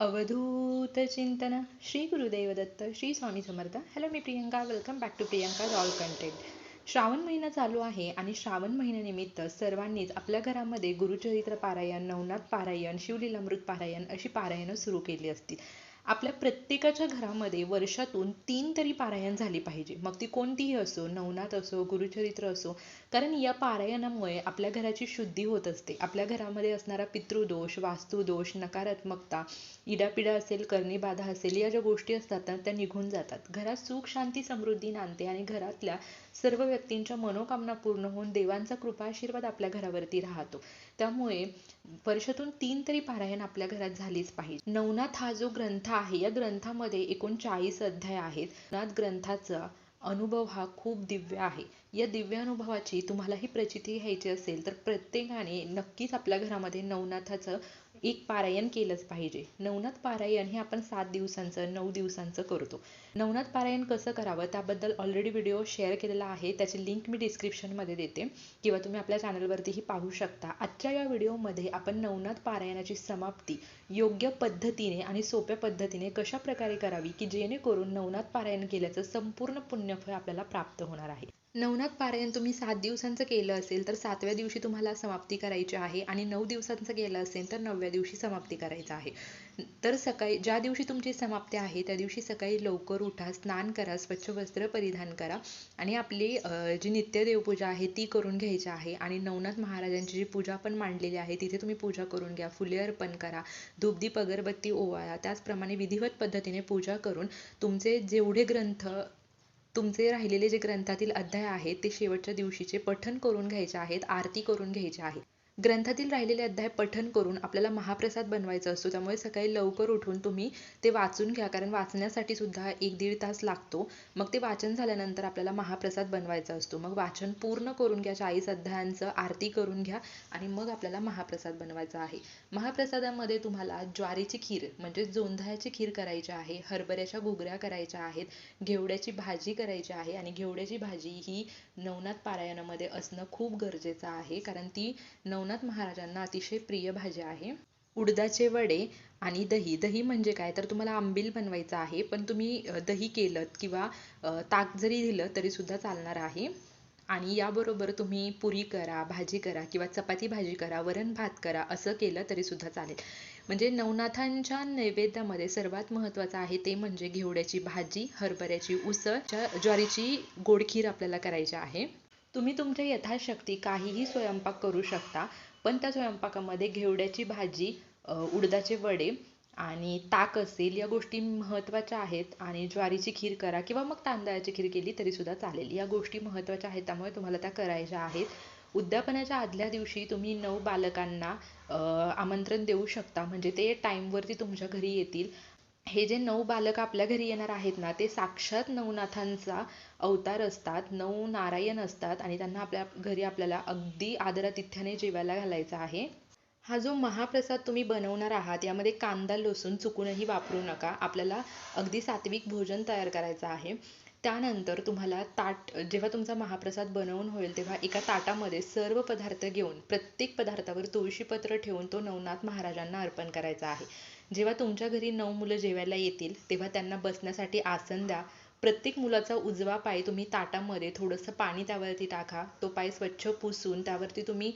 अवधूत चिंतन Shri Gurudev Datta Shri Swami Samarth. Hello me Priyanka. Welcome back to Priyanka all content Shravan महिना चालू आहे आणि श्रावण महिन्यानिमित्त सर्वांनीच आपल्या घरामध्ये गुरुचरित्र पारायण नवनाथ पारायण शिवलीलामृत पारायण अशी पारायणं सुरू केली असतील. आपल्या प्रत्येकाच्या घरामध्ये वर्षातून तीन तरी पारायण झाली पाहिजे. मग ती कोणतीही असो नवनाथ असो गुरुचरित्र असो कारण या पारायणामुळे आपल्या घराची शुद्धी होत असते. आपल्या घरामध्ये असणारा पितृदोष वास्तुदोष नकारात्मकता इडापिडा असेल करणीबाधा असेल या ज्या गोष्टी असतात ना त्या निघून जातात. घरात सुख शांती समृद्धी नांदते आणि घरातल्या सर्व व्यक्तींच्या मनोकामना पूर्ण होऊन देवांचा कृपा आशीर्वाद आपल्या घरावरती राहतो. त्यामुळे वर्षातून तीन तरी पारायण आपल्या घरात झालीच पाहिजे. नवनाथ हा जो ग्रंथ आहे या ग्रंथामध्ये एकूण चाळीस अध्याय आहेत. नवनाथ ग्रंथाचा अनुभव हा खूप दिव्य आहे. या दिव्य अनुभवाची तुम्हालाही प्रचिती घ्यायची असेल तर प्रत्येकाने नक्कीच आपल्या घरामध्ये नवनाथाचं एक पारायण केलंच पाहिजे. नवनाथ पारायण हे आपण सात दिवसांचं नऊ दिवसांचं करतो. नवनाथ पारायण कसं करावं त्याबद्दल ऑलरेडी व्हिडिओ शेअर केलेला आहे. त्याची लिंक मी डिस्क्रिप्शनमध्ये देते. किंवा तुम्ही आपल्या चॅनलवरतीही पाहू शकता. आजच्या या व्हिडिओमध्ये आपण नवनाथ पारायणाची समाप्ती योग्य पद्धतीने आणि सोप्या पद्धतीने कशा प्रकारे करावी की जेणेकरून नवनाथ पारायण केल्याचं संपूर्ण पुण्यफळ आपल्याला प्राप्त होणार आहे? नवनाथ पारायण तुम्ही सात दिवसांचं केलं असेल तर सातव्या दिवशी तुम्हाला समाप्ती करायची आहे आणि नऊ दिवसांचं केलं असेल तर नवव्या दिवशी समाप्ती करायचं आहे. तर सकाळी ज्या दिवशी तुमची समाप्ती आहे त्या दिवशी सकाळी लवकर उठा स्नान करा स्वच्छ वस्त्र परिधान करा आणि आपली जी नित्य देवपूजा आहे ती करून घ्यायची आहे आणि नवनाथ महाराजांची जी पूजा पण मांडलेली आहे तिथे तुम्ही पूजा करून घ्या फुले अर्पण करा धूपदीप अगरबत्ती ओवाळा त्याचप्रमाणे विधिवत पद्धतीने पूजा करून तुमचे जेवढे ग्रंथ तुमचे राहिलेले जे ग्रंथातील अध्याय आहेत ते शेवटच्या दिवशीचे पठन करून घ्यायचे आहेत आरती करून घ्यायच्या आहेत ग्रंथातील राहिलेले अध्याय पठन करून आपल्याला महाप्रसाद बनवायचा असतो. त्यामुळे सकाळी लवकर उठून तुम्ही ते वाचून घ्या. कारण वाचण्यासाठी सुद्धा एक दीड तास लागतो. मग ते वाचन झाल्यानंतर आपल्याला महाप्रसाद बनवायचा असतो. मग वाचन पूर्ण करून घ्या. चाळीस अध्यायांचं आरती करून घ्या आणि मग आपल्याला महाप्रसाद बनवायचा आहे. महाप्रसादामध्ये तुम्हाला ज्वारीची खीर म्हणजे जोंधळ्याची खीर करायची आहे हरभऱ्याच्या घुगऱ्या करायच्या आहेत घेवड्याची भाजी करायची आहे आणि घेवड्याची भाजी ही नवनाथ पारायणामध्ये असणं खूप गरजेचं आहे. कारण ती नवनाथ सोमनाथ महाराजांना अतिशय प्रिय भाज्या आहे. उडदाचे वडे आणि दही. दही म्हणजे काय? तर तुम्हाला आंबील बनवायचं आहे पण तुम्ही दही केलं किंवा ताक जरी दिलं तरी सुद्धा चालणार आहे. आणि याबरोबर तुम्ही पुरी करा भाजी करा किंवा चपाती भाजी करा वरण भात करा असं केलं तरी सुद्धा चालेल. म्हणजे नवनाथांच्या नैवेद्यामध्ये सर्वात महत्त्वाचं आहे ते म्हणजे घेवड्याची भाजी हरभऱ्याची उसळ ज्वारीची गोडखीर आपल्याला करायची आहे. तुम्ही तुमच्या यथाशक्ती काहीही स्वयंपाक करू शकता पण त्या स्वयंपाकामध्ये घेवड्याची भाजी उडदाचे वडे आणि ताक असेल या गोष्टी महत्त्वाच्या आहेत आणि ज्वारीची खीर करा किंवा मग तांदळाची खीर केली तरी सुद्धा चालेल. या गोष्टी महत्त्वाच्या आहेत त्यामुळे तुम्हाला त्या करायच्या आहेत. उद्यापनाच्या आदल्या दिवशी तुम्ही नऊ बालकांना आमंत्रण देऊ शकता म्हणजे ते टाईमवरती तुमच्या घरी येतील. हे जे नऊ बालक आपल्या घरी येणार आहेत ना ते साक्षात नवनाथांचा अवतार असतात नऊ नारायण असतात आणि त्यांना आपल्या घरी आपल्याला अगदी आदरातिथ्याने जेवायला घालायचा आहे. हा जो महाप्रसाद तुम्ही बनवणार आहात यामध्ये कांदा लसूण चुकूनही वापरू नका. आपल्याला अगदी सात्विक भोजन तयार करायचं आहे. त्यानंतर तुम्हाला ताट जेव्हा तुमचा महाप्रसाद बनवून होईल तेव्हा एका ताटामध्ये सर्व पदार्थ घेऊन प्रत्येक पदार्थावर तुळशीपत्र ठेवून तो नवनाथ महाराजांना अर्पण करायचा आहे. जेव्हा तुमच्या घरी नऊ मुलं जेवायला येतील तेव्हा त्यांना बसण्यासाठी आसन द्या. प्रत्येक मुलाचा उजवा पाय तुम्ही ताटामध्ये थोडंसं पाणी त्यावरती टाका. तो पाय स्वच्छ पुसून त्यावरती तुम्ही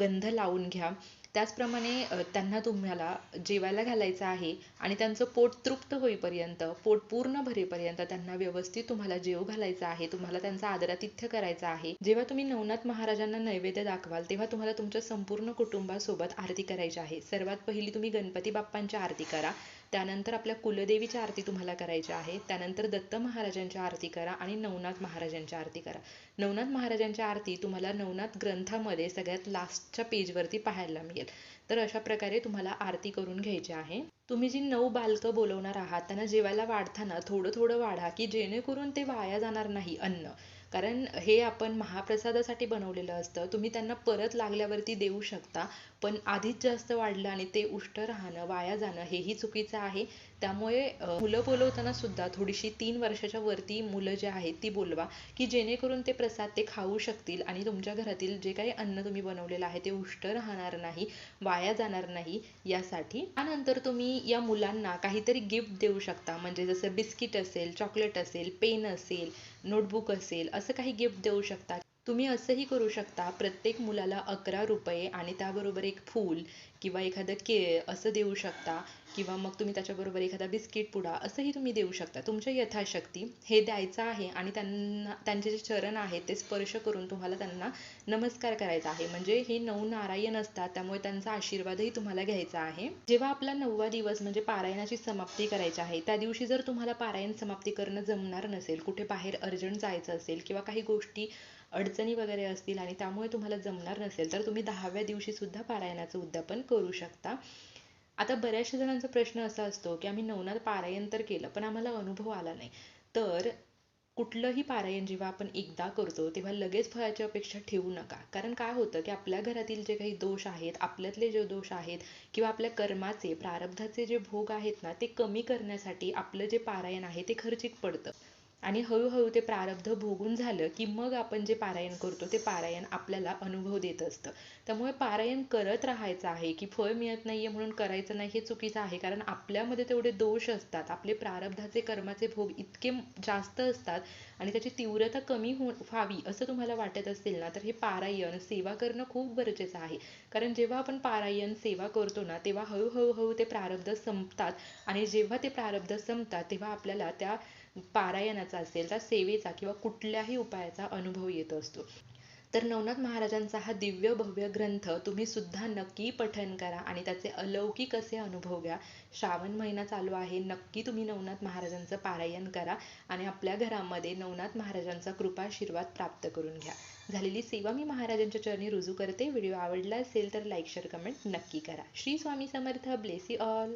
गंध लावून घ्या. त्याचप्रमाणे त्यांना तुम्हाला जेवायला घालायचं आहे आणि त्यांचं पोट तृप्त होईपर्यंत पोट पूर्ण भरेपर्यंत त्यांना व्यवस्थित तुम्हाला जेव घालायचं आहे तुम्हाला त्यांचा आदरातिथ्य करायचा आहे. जेव्हा तुम्ही नवनाथ महाराजांना नैवेद्य दाखवाल तेव्हा तुम्हाला तुमच्या संपूर्ण कुटुंबासोबत आरती करायची आहे. सर्वात पहिली तुम्ही गणपती बाप्पांची आरती करा. त्यानंतर आपल्या कुलदेवीच्या आरती तुम्हाला करायच्या आहे त्यानंतर दत्त महाराजांच्या आरती करा आणि नवनाथ महाराजांच्या आरती करा. नवनाथ महाराजांच्या आरती तुम्हाला नवनाथ ग्रंथामध्ये सगळ्यात लास्टच्या पेजवरती पाहायला मिळेल. तर अशा प्रकारे तुम्हाला आरती करून घ्यायची आहे. तुम्ही जी नऊ बालकं बोलवणार आहात त्यांना जेवायला वाढताना थोडं थोडं वाढा की जेणेकरून ते वाया जाणार नाही अन्न. कारण हे आपण महाप्रसादासाठी बनवलेलं असतं तुम्ही त्यांना परत लागल्यावरती देऊ शकता पण आधीच जास्त वाढलं आणि ते उष्ट राहणं वाया जाणं हेही चुकीचं आहे. त्यामुळे मुलं बोलवताना सुद्धा थोडीशी तीन वर्षाच्या वरती मुलं जे आहेत ती बोलवा की जेणेकरून ते प्रसाद ते खाऊ शकतील आणि तुमच्या घरातील जे काही अन्न तुम्ही बनवलेलं आहे ते उष्ट राहणार नाही वाया जाणार नाही यासाठी. त्यानंतर तुम्ही या मुलांना काहीतरी गिफ्ट देऊ शकता. म्हणजे जसं बिस्किट असेल चॉकलेट असेल पेन असेल नोटबुक असेल असं काही गिफ्ट देऊ शकता. तुम्ही असंही करू शकता प्रत्येक मुलाला अकरा रुपये आणि त्याबरोबर एक फूल किंवा एखादं के असं देऊ शकता किंवा मग तुम्ही त्याच्याबरोबर एखादा बिस्किट पुडा असंही तुम्ही देऊ शकता. तुमच्या यथाशक्ती हे द्यायचं आहे आणि त्यांना त्यांचे जे चरण आहेत ते स्पर्श करून तुम्हाला त्यांना नमस्कार करायचा आहे. म्हणजे हे नऊ नारायण असतात त्यामुळे त्यांचा आशीर्वादही तुम्हाला घ्यायचा आहे. जेव्हा आपला नववा दिवस म्हणजे पारायणाची समाप्ती करायची आहे त्या दिवशी जर तुम्हाला पारायण समाप्ती करणं जमणार नसेल कुठे बाहेर अर्जंट जायचं असेल किंवा काही गोष्टी अडचणी वगैरे असतील आणि त्यामुळे तुम्हाला जमणार नसेल तर तुम्ही दहाव्या दिवशी सुद्धा पारायणाचं उद्यापन करू शकता. आता बऱ्याचशा जणांचा प्रश्न असा असतो की आम्ही नवनाथ पारायण तर केलं पण आम्हाला अनुभव आला नाही. तर कुठलंही पारायण जेव्हा आपण एकदा करतो तेव्हा लगेच फळाची अपेक्षा ठेवू नका. कारण काय होतं की आपल्या घरातील जे काही दोष आहेत आपल्यातले जे दोष आहेत किंवा आपल्या कर्माचे प्रारब्धाचे जे भोग आहेत ना ते कमी करण्यासाठी आपलं जे पारायण आहे ते खर्चिक पडतं. आणि हळूहळू ते प्रारब्ध भोगून झालं की मग आपण जे पारायण करतो ते पारायण आपल्याला अनुभव देत असतं. त्यामुळे पारायण करत राहायचं आहे की फळ मिळत नाहीये म्हणून करायचं नाही हे चुकीचं आहे. कारण आपल्यामध्ये तेवढे दोष असतात. आपले प्रारब्धाचे कर्माचे भोग इतके जास्त असतात आणि त्याची तीव्रता कमी हो व्हावी असं तुम्हाला वाटत असेल ना तर हे पारायण सेवा करणं खूप गरजेचं आहे. कारण जेव्हा आपण पारायण सेवा करतो ना तेव्हा हळूहळू हळू ते प्रारब्ध संपतात. आणि जेव्हा ते प्रारब्ध संपतात तेव्हा आपल्याला त्या पारायणाचा असेल त्या सेवेचा किंवा कुठल्याही उपायाचा अनुभव येत असतो. तर नवनाथ महाराजांचा हा दिव्य भव्य ग्रंथ तुम्ही सुद्धा नक्की पठन करा आणि त्याचे अलौकिक असे अनुभव घ्या. श्रावण महिना चालू आहे नक्की तुम्ही नवनाथ महाराजांचं पारायण करा आणि आपल्या घरामध्ये नवनाथ महाराजांचा कृपाशीर्वाद प्राप्त करून घ्या. झालेली सेवा मी महाराजांच्या चरणी रुजू करते. व्हिडिओ आवडला असेल तर लाईक शेअर कमेंट नक्की करा. श्री स्वामी समर्थ. Bless all.